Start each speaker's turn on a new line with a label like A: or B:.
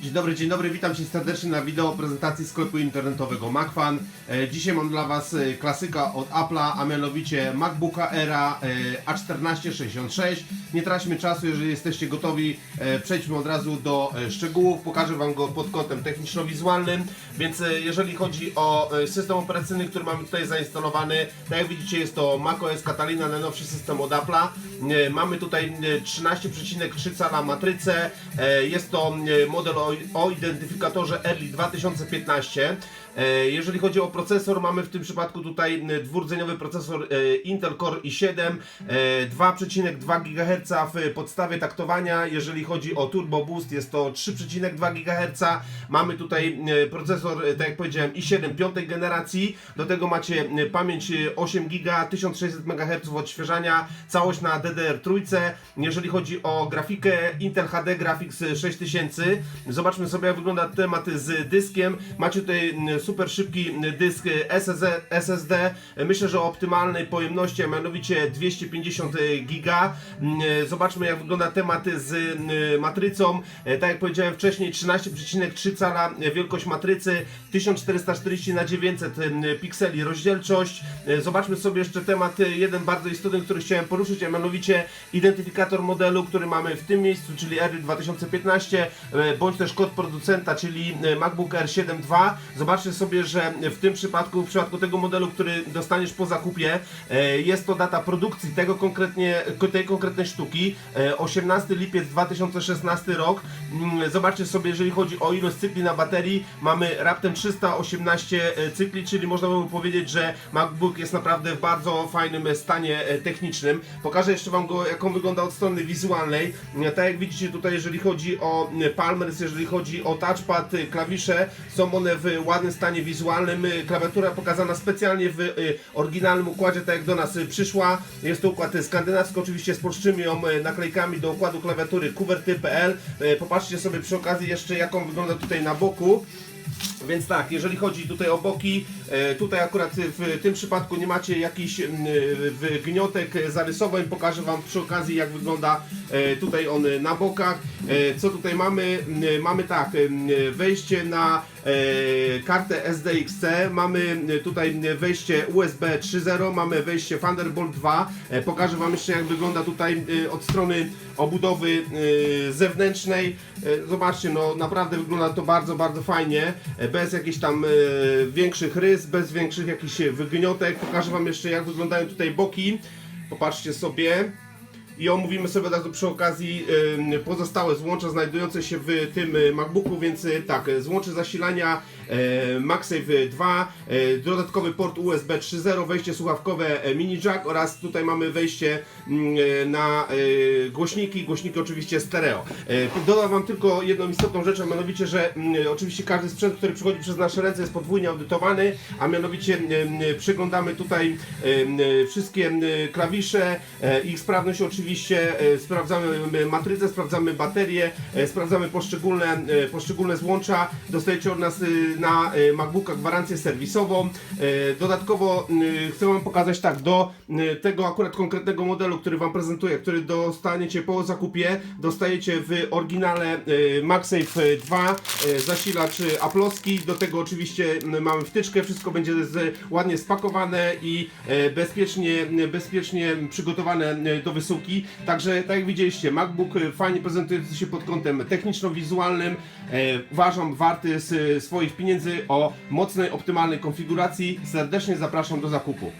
A: Dzień dobry, dzień dobry, witam Cię serdecznie na wideo prezentacji sklepu internetowego MacFan. E, Dzisiaj mam dla Was e, klasyka od Apple'a, a mianowicie MacBooka Era e, A1466. Nie traćmy czasu, jeżeli jesteście gotowi, przejdźmy od razu do szczegółów. Pokażę Wam go pod kątem techniczno-wizualnym. Więc jeżeli chodzi o system operacyjny, który mamy tutaj zainstalowany, tak jak widzicie jest to macOS Catalina, najnowszy system od Apple'a. Mamy tutaj e, 13,3 cala matrycę. Jest to model o, identyfikatorze Early 2015. E, Jeżeli chodzi o procesor, mamy w tym przypadku tutaj m, dwurdzeniowy procesor e, Intel Core i7, e, 2,2 GHz w podstawie taktowania. Jeżeli chodzi o Turbo Boost, jest to 3,2 GHz. Mamy tutaj e, procesor, e, tak jak powiedziałem, i7 piątej generacji. Do tego macie e, pamięć e, 8 GB, 1600 MHz odświeżania, całość na DDR3. Jeżeli chodzi o grafikę, Intel HD Graphics 6000. Zobaczmy sobie, jak wygląda temat z dyskiem. Macie tutaj mm, super szybki dysk SSD. Myślę, że o optymalnej pojemności, a mianowicie 250 giga. Mm, Zobaczmy, jak wygląda temat z mm, matrycą. E, Tak jak powiedziałem wcześniej, 13,3 cala wielkość matrycy, 1440 na 900 mm, pikseli rozdzielczość. E, Zobaczmy sobie jeszcze temat e, jeden bardzo istotny, który chciałem poruszyć, a mianowicie identyfikator modelu, który mamy w tym miejscu, czyli Early 2015, e, bądź też kod producenta, czyli e, MacBook Air 7.2. Zobaczcie sobie, że w tym przypadku, w przypadku tego modelu, który dostaniesz po zakupie, e, jest to data produkcji tego konkretnie, tej konkretnej sztuki, e, 18 lipiec 2016 rok. Mm, Zobaczcie sobie, jeżeli chodzi o ilość cykli na baterii, mamy raptem 318 e, cykli, czyli można by powiedzieć, że MacBook jest naprawdę w bardzo fajnym stanie e, technicznym. Pokażę jeszcze Wam go, jak on wygląda od strony wizualnej. E, Tak jak widzicie tutaj, jeżeli chodzi o e, Palmers, jeżeli chodzi o touchpad, e, klawisze, są one w ładnym stanie wizualnym. E, Klawiatura pokazana specjalnie w e, oryginalnym układzie, tak jak do nas przyszła. Jest to układ skandynawski, oczywiście z polszczymi naklejkami do układu klawiatury kuwerty.pl. Popatrzcie sobie przy okazji jeszcze, jak on wygląda tutaj na boku. Więc tak, jeżeli chodzi tutaj o boki, e, tutaj akurat w tym przypadku nie macie jakichś wgniotek zarysowań, pokażę Wam przy okazji jak wygląda e, tutaj on na bokach. E, Co tutaj mamy? Mamy tak, wejście na kartę SDXC, mamy tutaj wejście USB 3.0, mamy wejście Thunderbolt 2. E, Pokażę Wam jeszcze jak wygląda tutaj od strony obudowy zewnętrznej. Zobaczcie, no naprawdę wygląda to bardzo, bardzo fajnie, bez jakichś tam e, większych rys, bez większych jakichś wygniotek. Pokażę Wam jeszcze jak wyglądają tutaj boki. Popatrzcie sobie. I omówimy sobie razu przy okazji pozostałe złącza znajdujące się w tym y, MacBooku, więc y, tak, złącze zasilania MagSafe 2, y, dodatkowy port USB 3.0, wejście słuchawkowe y, mini jack oraz tutaj mamy wejście y, na y, głośniki, głośniki oczywiście stereo. Dodam Wam tylko jedną istotną rzecz, a mianowicie, że y, oczywiście każdy sprzęt, który przychodzi przez nasze ręce jest podwójnie audytowany, a mianowicie y, y, przyglądamy tutaj wszystkie klawisze, ich sprawność oczywiście, e, sprawdzamy e, matrycę, sprawdzamy baterię, e, sprawdzamy poszczególne, e, poszczególne złącza. Dostajecie od nas e, na e, MacBooka gwarancję serwisową. E, Dodatkowo e, chcę Wam pokazać tak, do tego akurat konkretnego modelu, który Wam prezentuję, który dostaniecie po zakupie, dostajecie w oryginale MagSafe 2 e, zasilacz aplowski, do tego oczywiście mamy wtyczkę, wszystko będzie ładnie spakowane i bezpiecznie, bezpiecznie przygotowane do wysyłki. Także tak jak widzieliście, MacBook fajnie prezentujący się pod kątem techniczno-wizualnym. Uważam warty swoich pieniędzy o mocnej, optymalnej konfiguracji. Serdecznie zapraszam do zakupu.